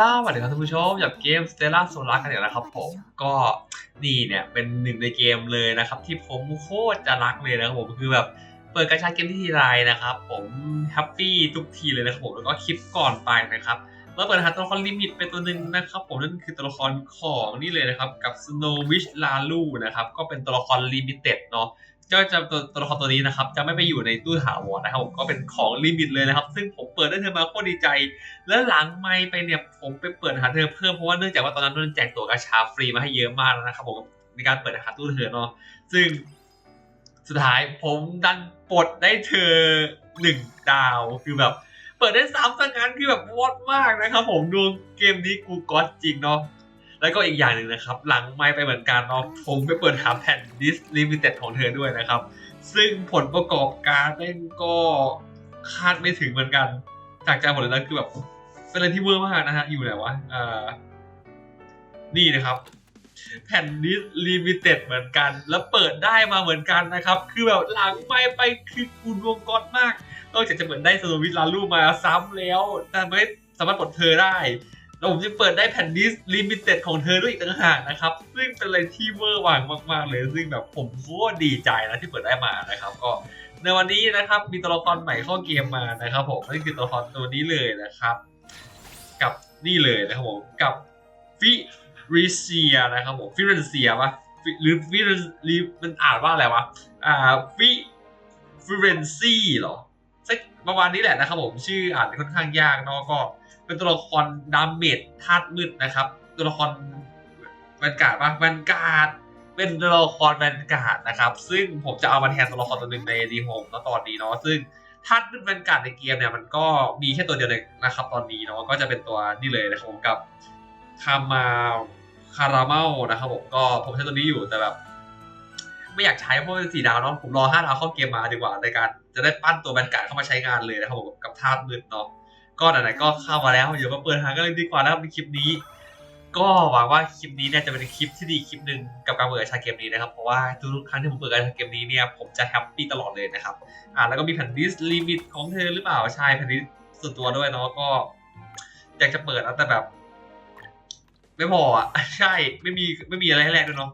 สวัสดีครับท่านผู้ชมจากเกม Stella Solar กันอีกแล้วครับผมก็นี่เนี่ยเป็นหนึ่งในเกมเลยนะครับที่ผมโคตรจะรักเลยนะครับผมคือแบบเปิดกระชาเกมที่ทีไรนะครับผมแฮปปี้ทุกทีเลยนะครับผมแล้วก็คลิปก่อนไปนะครับแล้วเปิดหาตัวละครลิมิตเป็นตัวหนึ่งนะครับผมนั่นคือตัวละครของนี่เลยนะครับกับ Snow Witch Lalu นะครับก็เป็นตัวละครลิมิเต็ดเนาะ ก็จะตัวตัวละครตัวนี้นะครับ จะไม่ไปอยู่ในตู้ถาวรนะครับผมก็เป็นของลิมิตเลยนะครับ ซึ่งผมเปิดได้เธอมาโคตรดีใจ แล้วหลังไม่ไปเนี่ยผมไปเปิดหาเธอเพิ่มเพราะว่าเนื่องจากว่าตอนนั้นโดนแจกตัวกระชาฟรีมาให้เยอะมากนะครับผมในการเปิดหาตู้เธอเนาะซึ่งสุดท้ายผมดันปลดได้เธอหนึ่งดาวคือแบบ เปิดได้สามสังงานคือแบบวอดมากนะครับผมดวงเกมนี้กูก็อดจริงเนาะ แล้วก็อีกอย่างหนึ่งนะครับ หลังไม่ไปเหมือนกันเนาะผมไปเปิดหาแผ่นดิสลิมิเต็ดของเธอด้วยนะครับ ซึ่งผลประกอบการแม่งก็คาดไม่ถึงเหมือนกัน จากใจผมเลยนะคือแบบเป็นอะไรที่เวอร์มากนะฮะ อยู่ไหนวะอ่านี่นะครับ แผ่นดิสลิมิเต็ดเหมือนกัน แล้วเปิดได้มาเหมือนกันนะครับ คือแบบหลังไม่ไปคือคุณวงก้อนมากนอกจากจะเหมือนได้สโนวิทลาลูมาซ้ำแล้วแต่ไม่สามารถปลดเธอได้ แล้วผมจะเปิดได้แผ่นดิสลิมิเต็ดของเธอด้วยอีกต่างหากนะครับ ซึ่งเป็นอะไรที่เวอร์หวังมาก ๆ เลย ซึ่งแบบผมโคตรดีใจนะที่เปิดได้มานะครับ ก็ในวันนี้นะครับมีตัวละครใหม่เข้าเกมมานะครับผมนั่นคือตัวละครตัวนี้เลยนะครับ กับนี่เลยนะครับผมกับฟิริเซียนะครับผมฟิรนเซียปะหรือฟิรนรีมันอ่านว่าอะไรวะอ่าฟิฟิเรนซีเหรอสักประมาณนี้แหละนะครับผมชื่ออ่านค่อนข้างยากเนาะก็ เป็นตัวละครดาเมจธาตุมืดนะครับ ตัวละครแวนการ์ดปะแวนการ์ดเป็นตัวละครแวนการ์ดนะครับ ซึ่งผมจะเอามาแทนตัวละครตัวหนึ่งในดีโฮมแล้วตอนนี้เนาะซึ่งธาตุมืดแวนการ์ดในเกมเนี่ยมันก็มีแค่ตัวเดียวเลยนะครับ ตอนนี้เนาะก็จะเป็นตัวนี่เลยนะครับผมกับคามาคาราเมลนะครับผมก็ผมใช้ตัวนี้อยู่แต่แบบ ไม่อยากใช้เพราะเป็นสีดาวเนาะผมรอห้าดาวเข้าเกมมาดีกว่าในการจะได้ปั้นตัวแวนการ์ดเข้ามาใช้งานเลยนะครับผมกับธาตุมืดเนาะ ก็ไหนๆก็เข้ามาแล้วเดี๋ยวมาเปิดหากันเลยดีกว่านะครับในคลิปนี้ ก็หวังว่าคลิปนี้เนี่ยจะเป็นคลิปที่ดีคลิปหนึ่งกับการเปิดกาชาเกมนี้นะครับเพราะว่าทุกครั้งที่ผมเปิดกาชาเกมนี้เนี่ยผมจะแฮปปี้ตลอดเลยนะครับอ่าแล้วก็มีแผ่นดิสลิมิตของเธอหรือเปล่าใช่แผ่นดิสส่วนตัวด้วยเนาะก็อยากจะเปิดนะแต่แบบ ไม่พออะใช่ไม่มีไม่มีอะไรให้แลกด้วยเนาะ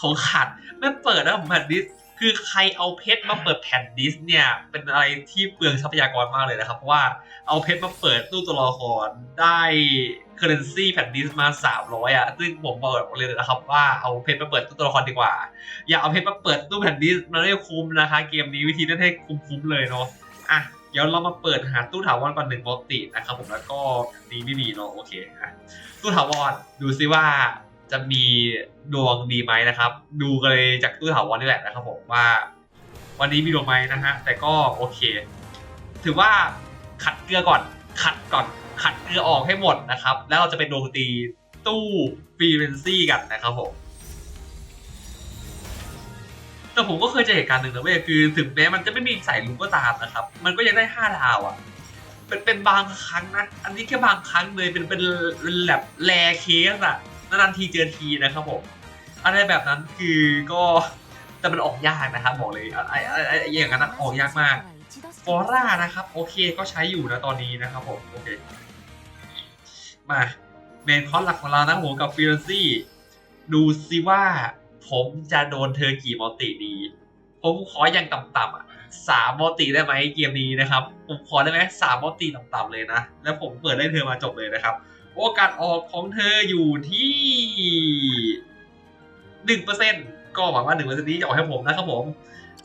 ของขาดไม่เปิดนะผมแผ่นดิส คือใครเอาเพชรมาเปิดแผ่นดิสเนี่ย เป็นอะไรที่เปลืองทรัพยากรมากเลยนะครับ เพราะว่าเอาเพชรมาเปิดตู้ตัวละครได้เคอร์เรนซีแผ่นดิสมา300อะ ซึ่งผมบอกเลยนะครับว่าเอาเพชรมาเปิดตู้ตัวละครดีกว่า อย่าเอาเพชรมาเปิดตู้แผ่นดิสมันไม่คุ้มนะคะ เกมนี้วิธีนั้นให้คุ้มๆเลยเนาะ อะ เดี๋ยวเรามาเปิดหาตู้ถาวรก่อนหนึ่งปกตินะครับผมแล้วก็ดีไม่ดีเนาะโอเคอะตู้ถาวรดูซิว่า จะมีดวงดีไหมนะครับ ดูกันเลยจากตู้ถาวรนี่แหละนะครับผมว่า วันนี้มีดวงไหมนะฮะแต่ก็โอเค ถือว่าขัดเกลือก่อนขัดก่อนขัดเกลือออกให้หมดนะครับ แล้วเราจะไปดวงตีตู้ฟรีเรนซี่กันนะครับผมแต่ผมก็เคยเจอเหตุการณ์หนึ่งนะเว้ยคือถึงแม้มันจะไม่มีใส่ลุงก็ตามนะครับ มันก็ยังได้ห้าดาวอะเป็นเป็นบางครั้งนะ อันนี้แค่บางครั้งเลยเป็นเป็นแบบแรเคสอะ นานๆทีเจอทีนะครับผมอะไรแบบนั้นคือก็แต่มันออกยากนะครับบอกเลยไอ้ไอ้ไอ้ไอ้อย่างนั้นออกยากมากฟอร่านะครับ โอเคก็ใช้อยู่นะตอนนี้นะครับผมโอเคมาเมนคอร์สหลักของเรานะผมกับฟิลซี่ดูซิว่าผมจะโดนเธอกี่มอติดี ผมขออย่างต่ำๆอะสามมอติได้ไหมเกมนี้นะครับ ผมขอได้ไหมสามมอติต่ำๆเลยนะ แล้วผมเปิดได้เธอมาจบเลยนะครับ โอกาสออกของเธออยู่ที่หนึ่งเปอร์เซ็นก็หวังว่าหนึ่งเปอร์เซ็นนี้จะออกให้ผมนะครับผม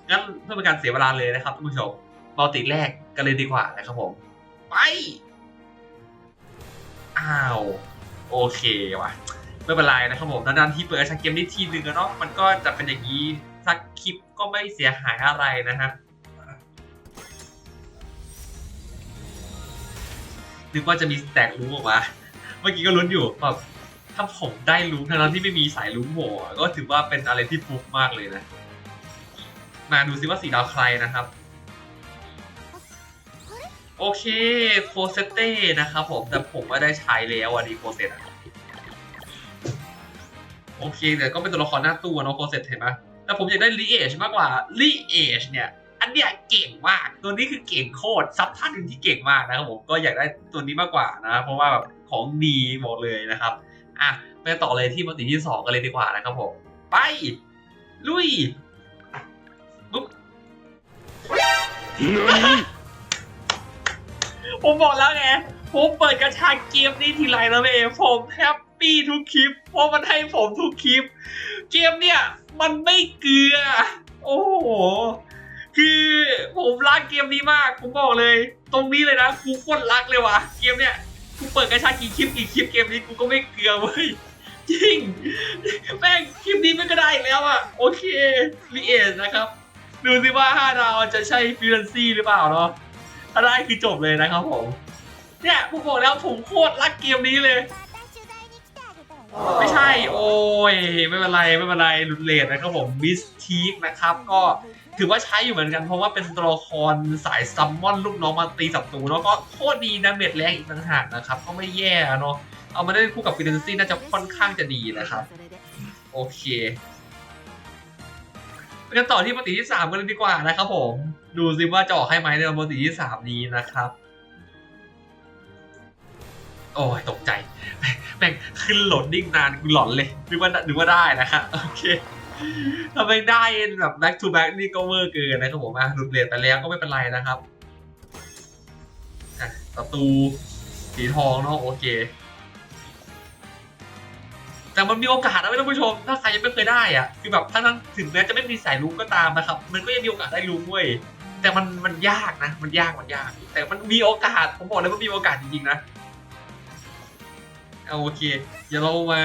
งั้นเพื่อเป็นการเสียเวลาเลยนะครับท่านผู้ชมมัลติแรกกันเลยดีกว่านะครับผม ไป อ้าว โอเควะไม่เป็นไรนะครับผมนานที่เปิดชักเกมนี้ทีนึงเนาะมันก็จะเป็นอย่างนี้สักคลิปก็ไม่เสียหายอะไรนะฮะนึกว่าจะมีแตกลุ้ออกมา เมื่อกี้ก็ลุ้นอยู่แบบถ้าผมได้ลุ้งทั้งๆที่ไม่มีสายลุ้งโหม่อะก็ถือว่าเป็นอะไรที่ฟุกมากเลยนะ มาดูซิว่าสีดาวใครนะครับ โอเคโคเซเต้นะครับผมแต่ผมไม่ได้ใช้แล้ววันนี้โคเซตโอเคแต่ก็เป็นตัวละครหน้าตู้อะเนาะโคเซตเห็นไหมแต่ผมอยากได้ลีเอชมากกว่าลีเอชเนี่ยอัอันเนี้ยเก่งมาก ตัวนี้คือเก่งโคตรซับท่านหนึ่งที่เก่งมากนะครับผมก็อยากได้ตัวนี้มากกว่านะ เพราะว่าแบบ ของดีบอกเลยนะครับอะไปต่อเลยที่มติที่สองกันเลยดีกว่านะครับผม ไป ลุยปุ๊บผมบอกแล้วไงผมเปิดกระชากเกมนี้ทีไรนะเว้ยผมแฮปปี้ทุกคลิป เพราะมันให้ผมทุกคลิป เกมเนี่ยมันไม่เกลือ โอ้โห คือผมรักเกมนี้มาก ผมบอกเลย ตรงนี้เลยนะกูโคตรรักเลยว่ะ เกมเนี่ย กูเปิดกระชากี่คลิปกี่คลิปเกมนี้กูก็ไม่เกลือเว้ยจริงแม่งคลิปนี้มันก็ได้อีกแล้วอะโอเครีเอทนะครับดูสิว่า 5 ดาวจะใช่ฟิลนซี่หรือเปล่าเนาะถ้าได้คือจบเลยนะครับผมเนี่ยผมบอกแล้วผมโคตรรักเกมนี้เลย ไม่ใช่ โอ้ย ไม่เป็นไร ไม่เป็นไรหลุดเลทนะครับผมมิสทีกนะครับ ก็ถือว่าใช้อยู่เหมือนกัน เพราะว่าเป็นตัวละครสายซัมมอนลูกน้องมาตีศัตรูแล้วก็โคตรดีนะเม็ดแรงอีกต่างหากนะครับ ก็ไม่แย่เนาะเอามาได้คู่กับฟิเดนซี่น่าจะค่อนข้างจะดีนะครับ โอเคไปกันต่อที่ปฏิที่สามกันเลยดีกว่านะครับผม ดูซิว่าจะออกให้ไหมในปฏิที่สามนี้นะครับ โอ้ยตกใจ แม่งขึ้นโหลดดิ้งนานกูหลอนเลยนึกว่านึกว่าได้นะครับโอเคถ้าไม่ได้แบบ back to back นี่ก็เวอร์เกินนะครับผมอะหลุดเลทไปแล้วก็ไม่เป็นไรนะครับประตูสีทองเนาะโอเค แต่มันมีโอกาสนะท่านผู้ชม ถ้าใครยังไม่เคยได้อะคือแบบทั้งทั้งถึงแม้จะไม่มีสายลุงก็ตามนะครับ มันก็ยังมีโอกาสได้ลุงเว้ยแต่มันมันยากนะ มันยากมันยาก แต่มันมีโอกาสผมบอกเลยว่ามีโอกาสจริงๆนะ เอาโอเค เดี๋ยวเรามา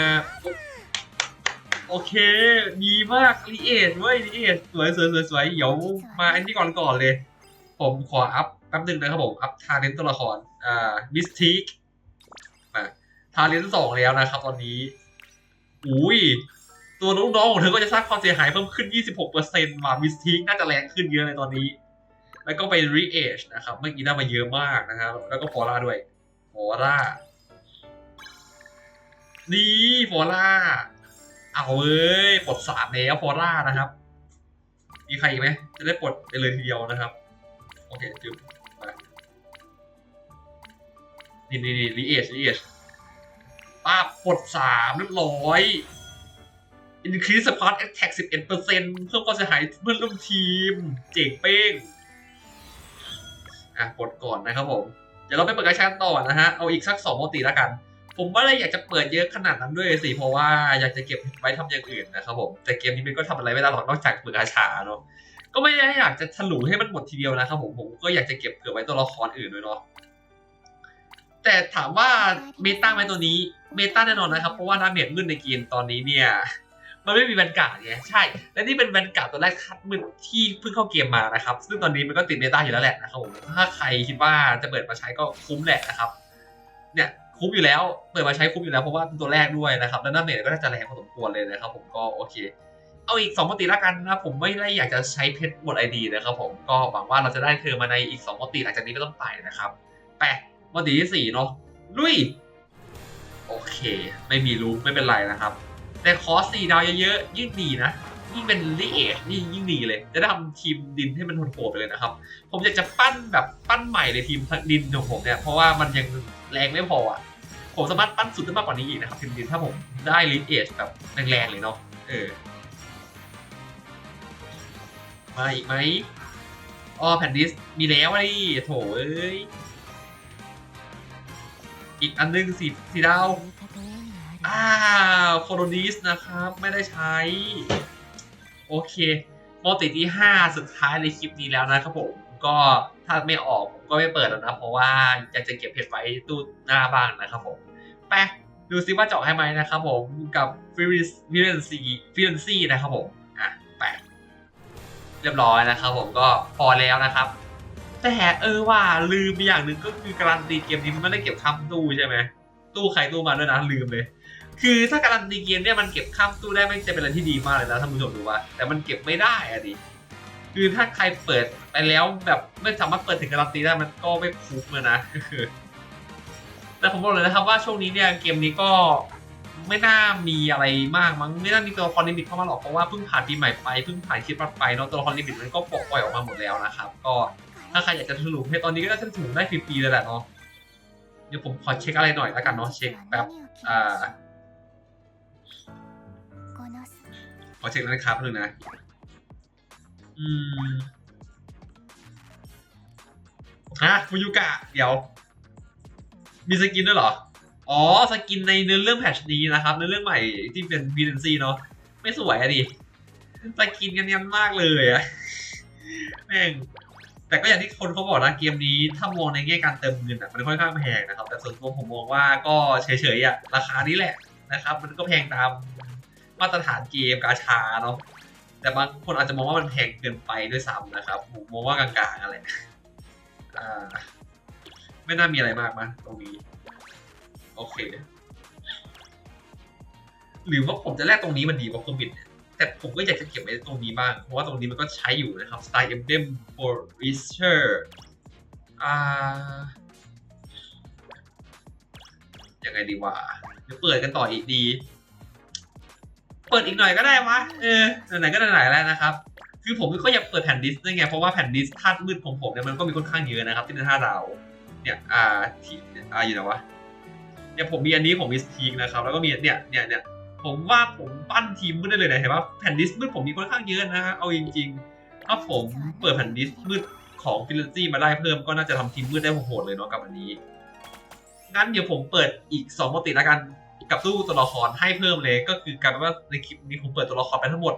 โอเค ดีมากรีเอทเว้ยรีเอทสวยสวยสวยสวยเดี๋ยวมาอันนี้ก่อนก่อนเลย ผมขออัพแป๊บหนึงนะครับผม อัพทาเลนต์ตัวละคร อ่ามิสทีกมาทาเลนต์สองแล้วนะครับตอนนี้ อุ้ย ตัวน้องๆของเธอก็จะสร้างความเสียหายเพิ่มขึ้น 26%มามิสทีกน่าจะแรงขึ้นเยอะเลยตอนนี้ แล้วก็ไปรีเอชนะครับ เมื่อกี้ได้มาเยอะมากนะครับ แล้วก็ฟอร่าด้วยฟอร่า ดีฟอร่า เอาเว้ยปลดสามแล้วฟอร่านะครับ มีใครอีกไหม จะได้ปลดไปเลยทีเดียวนะครับ โอเคจึ๊บมานี่นี่นี่รีเอชรีเอชป้าปลดสามเรียบร้อย increase support attack 11%เพิ่มความเสียหายเพื่อนร่วมทีม เจ๋งเป้ง อะปลดก่อนนะครับผม เดี๋ยวเราไปเปิดกระชานต่อนะฮะ เอาอีกสักสองโมติแล้วกัน ผมไม่ได้อยากจะเปิดเยอะขนาดนั้นด้วยสิ เพราะว่าอยากจะเก็บไว้ทำอย่างอื่นนะครับผม แต่เกมนี้มันก็ทำอะไรไม่ได้หรอกนอกจากเปิดกระชาเนาะ ก็ไม่ได้อยากจะถลุงให้มันหมดทีเดียวนะครับผม ผมก็อยากจะเก็บเผื่อไว้ตัวละครอื่นด้วยเนาะ แต่ถามว่าเมตาไหมตัวนี้ เมตาแน่นอนนะครับ เพราะว่าดาเมจมืดในเกมตอนนี้เนี่ย มันไม่มีแวนการ์ดไง ใช่ และนี่เป็นแวนการ์ดตัวแรกคัดมืดที่เพิ่งเข้าเกมมานะครับ ซึ่งตอนนี้มันก็ติดเมตาอยู่แล้วแหละนะครับผม ถ้าใครคิดว่าจะเปิดมาใช้ก็คุ้มแหละนะครับ เนี่ย คุ้มอยู่แล้ว เปิดมาใช้คุ้มอยู่แล้วเพราะว่าเป็นตัวแรกด้วยนะครับ แล้วดาเมจก็น่าจะแรงพอสมควรเลยนะครับ ผมก็โอเค เอาอีก2มติละกันนะผมไม่ได้อยากจะใช้เพชรบนไอดีนะครับผมก็หวังว่าเราจะได้เธอมาในอีก2มติหลังจากนี้ก็ต้องไปนะครับแปะมติที่สี่เนาะลุยโอเค ไม่มีลูกไม่เป็นไรนะครับ แต่คอสสี่ดาวเยอะๆยิ่งดีนะยิ่งเป็นลีเอชนี่ยิ่งดีเลย จะได้ทำทีมดินให้มันโหดๆไปเลยนะครับ ผมอยากจะปั้นแบบปั้นใหม่ในทีมดินของผมเนี่ย เพราะว่ามันยังแรงไม่พออะ ผมสามารถปั้นสุดได้มากกว่านี้อีกนะครับทีมดินถ้าผมได้ลีเอชแบบแรงๆเลยเนาะเออมาอีกไหมอ๋อแผ่นดิสมีแล้วไอ้โถเอ้ยอีกอันหนึงสีสีดาวอ้าวโคโรนิสนะครับ ไม่ได้ใช้ โอเคโมติที่ 5 สุดท้ายในคลิปนี้แล้วนะครับผม ก็ถ้าไม่ออกผมก็ไม่เปิดแล้วนะ เพราะว่าอยากจะเก็บเพชรไว้ตู้หน้าบ้างนะครับผมไปดูซิว่าเจาะให้ไหมนะครับผมกับฟิลิสฟิลนซีฟิเลนซีนะครับผมอะไปเรียบร้อยนะครับผมก็พอแล้วนะครับ แต่เออว่าลืมไปอย่างหนึ่งก็คือการันตีเกมนี้มันไม่ได้เก็บข้ามตู้ใช่ไหมตู้ใครตู้มาด้วยนะลืมเลย คือถ้าการันตีเกมเนี่ยมันเก็บข้ามตู้ได้ไม่จะเป็นอะไรที่ดีมากเลยนะท่านผู้ชมดูว่าแต่มันเก็บไม่ได้อะดิ คือถ้าใครเปิดไปแล้วแบบไม่สามารถเปิดถึงการันตีได้มันก็ไม่คุ้มเลยนะแต่ผมบอกเลยนะครับว่าช่วงนี้เนี่ยเกมนี้ก็ไม่น่ามีอะไรมากมั้งไม่น่ามีตัวละครลิมิตเข้ามาหรอกเพราะว่าเพิ่งผ่านปีใหม่ไปเพิ่งผ่านคริดปัดไปเนาะตัวละครลิมิตมันก็ปลดปล่อยออกมาหมดแล้วนะครับ ก็ถ้าใครอยากจะถลุงให้ตอนนี้ก็จะถึงได้ฟรีๆเลยแหละเนาะเดี๋ยวผมขอเช็คอะไรหน่อยแล้วกันเนาะเช็คแบบอ่าขอเช็คร้านค้าแป๊บนึงนะ อืมฮะฟูยุกะ เดี๋ยว มีสกินด้วยเหรอ อ๋อ สกินในเนื้อเรื่องแพทชนี้นะครับเนื้อเรื่องใหม่ที่เป็นวีเดนซีเนาะไม่สวยอะดิสกินกันยันมากเลยอะแม่งแต่ก็อย่างที่คนเขาบอกนะเกมนี้ ถ้ามองในแง่การเติมเงินอะมันค่อนข้างแพงนะครับ แต่ส่วนตัวผมมองว่าก็เฉยๆอะราคานี้แหละนะครับ มันก็แพงตามมาตรฐานเกมกาชาเนาะ แต่บางคนอาจจะมองว่ามันแพงเกินไปด้วยซ้ำนะครับผมมองว่ากลางๆอะไรอ่าไม่น่ามีอะไรมากมั้ยตรงนี้ โอเค หรือว่าผมจะแลกตรงนี้มันดีกว่าเครื่องบินเนี่ยแต่ผมก็อยากจะเก็บไว้ตรงนี้บ้าง เพราะว่าตรงนี้มันก็ใช้อยู่นะครับ Star Emblem for Research อ่ายังไงดีวะเดี๋ยวเปิดกันต่ออีกดี เปิดอีกหน่อยก็ได้วะเออไหนก็ไหนแล้วนะครับ คือผมก็อยากเปิดแผ่นดิสด้วยไงเพราะว่าแผ่นดิสธาตุมืดของผมเนี่ยมันก็มีค่อนข้างเยอะนะครับที่เป็นธาตุดาวเนี่ยอ่าที่อ่าอยู่ไหนวะเนี่ยผมมีอันนี้ผมมีสทีกนะครับแล้วก็มีเนี่ยเนี่ยเนี่ยผมว่าผมปั้นทีมมืดได้เลยนะเห็นว่าแผ่นดิสมืดผมมีค่อนข้างเยอะนะฮะเอาจริงๆถ้าผมเปิดแผ่นดิสมืดของฟิลซี่มาได้เพิ่มก็น่าจะทำทีมมืดได้โหดเลยเนาะกับอันนี้งั้นเดี๋ยวผมเปิดอีก2ปกติแล้วกัน กับตู้ตัวละครให้เพิ่มเลยก็คือกลายเป็นว่าในคลิปนี้ผมเปิดตัวละครไปทั้งหมด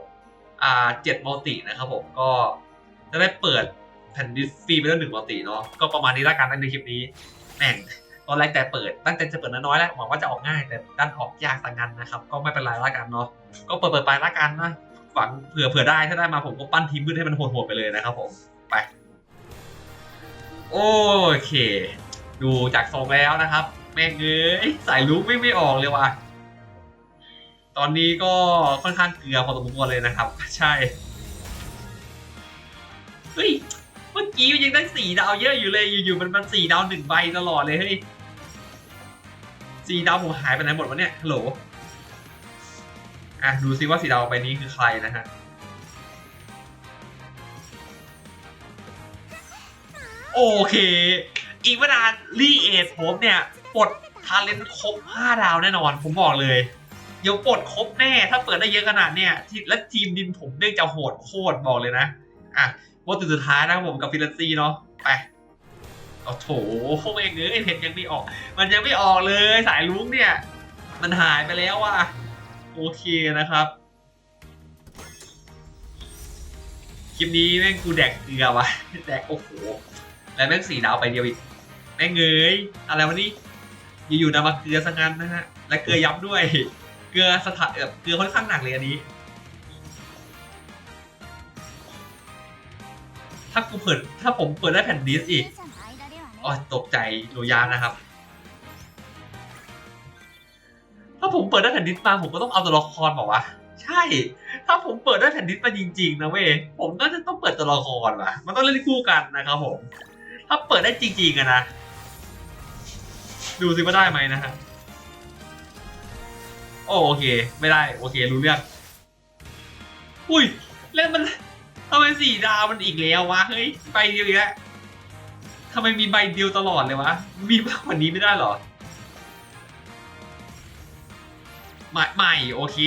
อ่าเจ็ดมัลตินะครับผมก็จะได้เปิดแผ่นดิสฟรีไปแล้วหนึ่งมัลติเนาะก็ประมาณนี้ล้วกันในคลิปนี้แม่งตอนแรกแต่เปิดตั้งใจจะเปิดน้อยๆแล้วหวังว่าจะออกง่ายแต่ดันออกยากสังงันนะครับ ก็ไม่เป็นไรละกันเนาะก็เปิดเปิดไปละกันนะหวังเผื่อเผื่อได้ถ้าได้มาผมก็ปั้นทีมมืดให้มันโหดๆไปเลยนะครับผมไปโอเค ดูจากทรงแล้วนะครับ แม่งเอ้ยสายลุกไม่ไม่ออกเลยว่ะ ตอนนี้ก็ค่อนข้างเกลือพอสมควรเลยนะครับ ใช่ เฮ้ย เมื่อกี้ยังได้สี่ดาวเยอะอยู่เลย อยู่ๆมันมันสี่ดาวหนึ่งใบตลอดเลยเฮ้ยสี่ดาวผมหายไปไหนหมดวะเนี่ย ฮัลโหล อะ ดูซิว่าสี่ดาวใบนี้คือใครนะฮะ โอเค อีกไม่นานรีเอทผมเนี่ย ปลดทาเลนครบ 5 ดาวแน่นอน ผมบอกเลย เดี๋ยวปลดครบแน่ ถ้าเปิดได้เยอะขนาดเนี่ยและทีมดินผมเรียกจะโหดโคตรบอกเลยนะ อะวันสุดท้ายนะครับผมกับฟิลซีเนาะไปโอ้โถพวกเองเอ้ยเพชรยังไม่ออก มันยังไม่ออกเลยสายลุงเนี่ย มันหายไปแล้วว่ะโอเคนะครับคลิปนี้แม่งกูแดกเกลือวะแดกโอ้โห แล้วแม่งสีดาวไปเดียวอีก แม่งเงยอะไรวะนี่ อยู่ๆนำมาเกลือสังงันนะฮะ และเกลือยับด้วย เกลือสถานแบบเกลือค่อนข้างหนักเลยอันนี้ ถ้ากูเปิดถ้าผมเปิดได้แผ่นดิสอีกอ๋อตกใจโดยานนะครับ ถ้าผมเปิดได้แผ่นดิสมาผมก็ต้องเอาตัวละครบอกว่าใช่ ถ้าผมเปิดได้แผ่นดิสมาจริงๆนะเว้ย ผมก็จะต้องเปิดตัวละครว่ะ มันต้องเล่นคู่กันนะครับผม ถ้าเปิดได้จริงๆอะนะ ดูสิว่าได้ไหมนะฮะโอโอเค ไม่ได้ โอเค รู้เรื่อง อุ้ย เล่นมันทำไมสี่ดาวมันอีกแล้ววะ เฮ้ยใบเดียวอีกแล้วทำไมมีใบเดียวตลอดเลยวะ มีมากกว่านี้ไม่ได้หรอใหม่ใหม่โอเค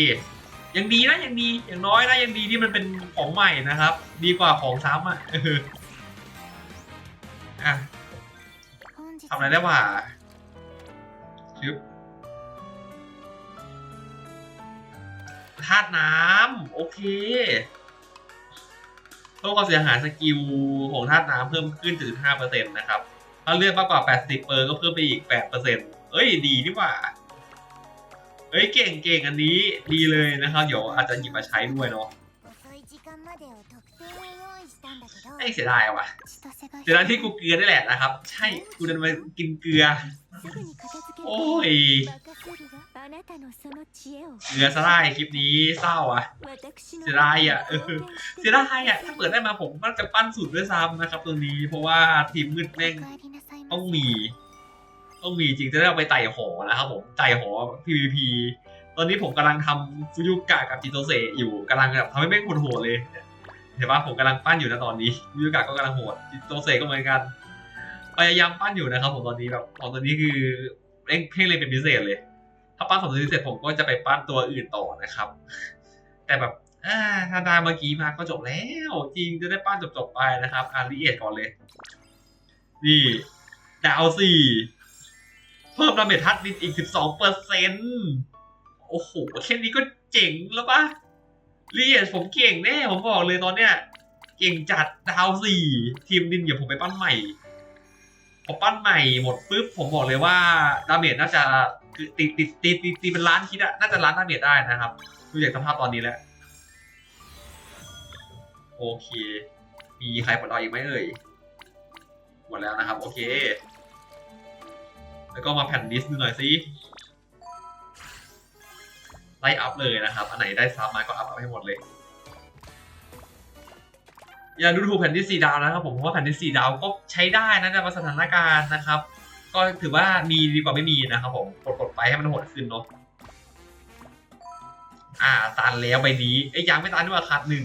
ยังดีนะยังดี อย่างน้อยนะยังดีที่มันเป็นของใหม่นะครับ ดีกว่าของซ้ำอะอออะทำอะไรได้ว่า ชึบธาตุน้ำโอเคเพิ่มความเสียหายสกิลของธาตุน้ำเพิ่มขึ้นถึง5%นะครับ ถ้าเลือกมากกว่า 80เปอร์ก็เพิ่มไปอีก 8%เอ้ยดีนี่หว่าเฮ้ยเก่งเก่งอันนี้ดีเลยนะครับ เดี๋ยวอาจจะหยิบมาใช้ด้วยเนาะ ไอ้ยเสียดายว่ะเสียดายที่กูเกลือได้แหละนะครับ ใช่กูเดินมากินเกลือ โอ้ยเกลือซะได้คลิปนี้เศร้าอะเสียดายอะเออเสียดายอะถ้าเปิดได้มาผมก็จะปั้นสุดด้วยซ้ำนะครับตรงนี้ เพราะว่าทีมมืดแม่งต้องมีต้องมีจริงจะได้เอาไปไต่หอนะครับผมไต่หอ PVP ตอนนี้ผมกำลังทำฟูยุกะกับจิโตเซอยู่กำลังแบบทำให้แม่งโหดๆเลย เห็นปะผมกำลังปั้นอยู่นะตอนนี้ฟูยุกะก็กำลังโหดจิโตเซก็เหมือนกันพยายามปั้นอยู่นะครับผมตอนนี้แบบของตอนนี้คือเร่งเพ่งเลยเป็นพิเศษเลย ถ้าปั้นสองตัวนี้เสร็จผมก็จะไปปั้นตัวอื่นต่อนะครับ แต่แบบอ่าถ้าได้เมื่อกี้มาก็จบแล้ว จริงจะได้ปั้นจบๆไปนะครับอารีเอทก่อนเลย นี่ ดาวสี่เพิ่มดาเมจทัดดินอีก12เปอร์เซ็นต์โอ้โหแค่นี้ก็เจ๋งแล้วปะ เรียผมเก่งแน่ผมบอกเลยตอนเนี้ย เก่งจัดดาวสี่ทีมดินเดี๋ยวผมไปปั้นใหม่พอปั้นใหม่หมดปุ๊บผมบอกเลยว่าดาเมจน่าจะคือตีตีตีตีตีเป็นล้านคิดอะน่าจะล้านดาเมจได้นะครับดูจากสภาพตอนนี้แล้วโอเค มีใครปลดล็อกอีกไหมเอ่ยหมดแล้วนะครับ โอเค แล้วก็มาแผ่นดิสดูหน่อยสิ ไล่อัพเลยนะครับ อันไหนได้ซับมาก็อัพให้หมดเลย อย่าดูถูกแผ่นที่สี่ดาวนะครับผมเพราะว่าแผ่นที่สี่ดาวก็ใช้ได้นะในสถานการณ์นะครับ ก็ถือว่ามีดีกว่าไม่มีนะครับผมกดกดไปให้มันโหดขึ้นเนาะอ่าตันแล้วใบนี้เอ้ยยังไม่ตันด้วยคัดหนึ่ง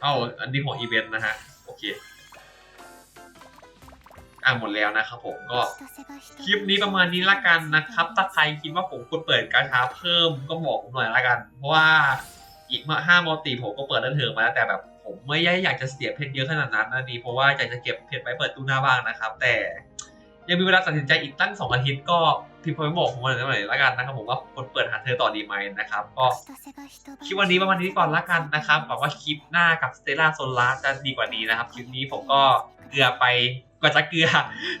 เอ้าอันนี้ของอีเวนต์นะฮะ โอเค อ่าหมดแล้วนะครับผมก็คลิปนี้ประมาณนี้ละกันนะครับ ถ้าใครคิดว่าผมควรเปิดกาชาเพิ่มก็บอกผมหน่อยละกัน เพราะว่าอีกมาห้ามอติผมก็เปิดได้เถิงมาแล้วแต่แบบผมไม่ได้อยากจะเสียเพชรเยอะขนาดนั้นนะดีเพราะว่าอยากจะเก็บเพชรไว้เปิดตู้หน้าบ้างนะครับ แต่ยังมีเวลาตัดสินใจอีกตั้งสองอาทิตย์ก็พิมพ์คอมเมนต์บอกผมมาหน่อยละกันนะครับผมว่าควรเปิดหาเธอต่อดีไหมนะครับ ก็คลิปวันนี้ประมาณนี้ก่อนละกันนะครับหวังว่าคลิปหน้ากับสเต l ล่าโซลาจะดีกว่านี้นะครับ คลิปนี้ผมก็เกลือไป กว่าจะเกลือ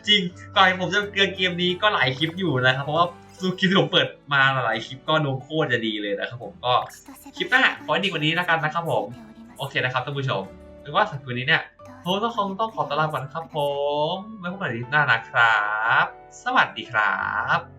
จริงก่อนผมจะเกลือเกมนี้ก็หลายคลิปอยู่นะครับ เพราะว่าซูคิที่ผมเปิดมาหลายคลิปก็โดนโคตรจะดีเลยนะครับผมก็คลิปหน้าขอให้ดีกว่านี้แล้วกันนะครับผม โอเคนะครับท่านผู้ชมหรือว่าสัปดาห์นี้เนี่ยผมต้องคงต้องขอตัวลาก่อนนะครับผมไว้พบกันในคลิปหน้านะครับ สวัสดีครับ